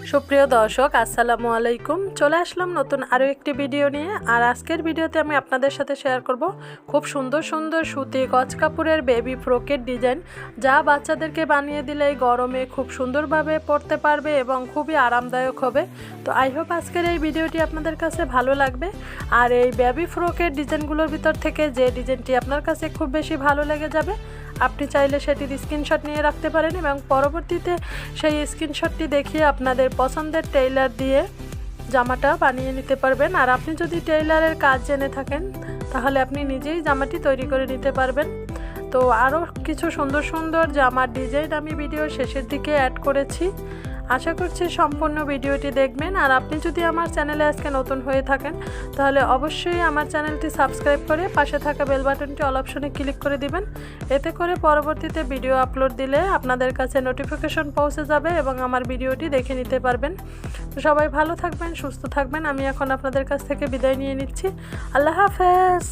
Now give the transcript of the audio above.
সুপ্রিয় দর্শক, আসসালামু আলাইকুম। চলে আসলাম নতুন আরও একটি ভিডিও নিয়ে। আর আজকের ভিডিওতে আমি আপনাদের সাথে শেয়ার করব খুব সুন্দর সুন্দর সুতি গজ কাপড়ের বেবি ফ্রকের ডিজাইন যা বাচ্চাদেরকে বানিয়ে দিলে এই গরমে খুব সুন্দরভাবে পরতে পারবে এবং খুবই আরামদায়ক হবে। তো আই হোপ আজকের এই ভিডিওটি আপনাদের কাছে ভালো লাগবে। আর এই বেবি ফ্রকের ডিজাইনগুলোর ভিতর থেকে যে ডিজাইনটি আপনার কাছে খুব বেশি ভালো লেগে যাবে আপনি চাইলে সেটির স্ক্রিনশট নিয়ে রাখতে পারেন এবং পরবর্তীতে সেই স্ক্রিনশটটি দেখিয়ে আপনাদের পছন্দের টেইলার দিয়ে জামাটা বানিয়ে নিতে পারবেন। আর আপনি যদি টেইলারের কাজ জেনে থাকেন, তাহলে আপনি নিজেই জামাটি তৈরি করে নিতে পারবেন। তো আরও কিছু সুন্দর সুন্দর জামার ডিজাইন আমি ভিডিও শেষের দিকে অ্যাড করেছি। আশা করছি সম্পূর্ণ ভিডিওটি দেখবেন। আর আপনি যদি আমার চ্যানেলে আজকে নতুন হয়ে থাকেন, তাহলে অবশ্যই আমার চ্যানেলটি সাবস্ক্রাইব করে পাশে থাকা বেল বাটনটি অল অপশনে ক্লিক করে দিবেন। এতে করে পরবর্তীতে ভিডিও আপলোড দিলে আপনাদের কাছে নোটিফিকেশন পৌঁছে যাবে এবং আমার ভিডিওটি দেখে নিতে পারবেন। সবাই ভালো থাকবেন, সুস্থ থাকবেন। আমি এখন আপনাদের কাছ থেকে বিদায় নিয়ে নিচ্ছি। আল্লাহ হাফেজ!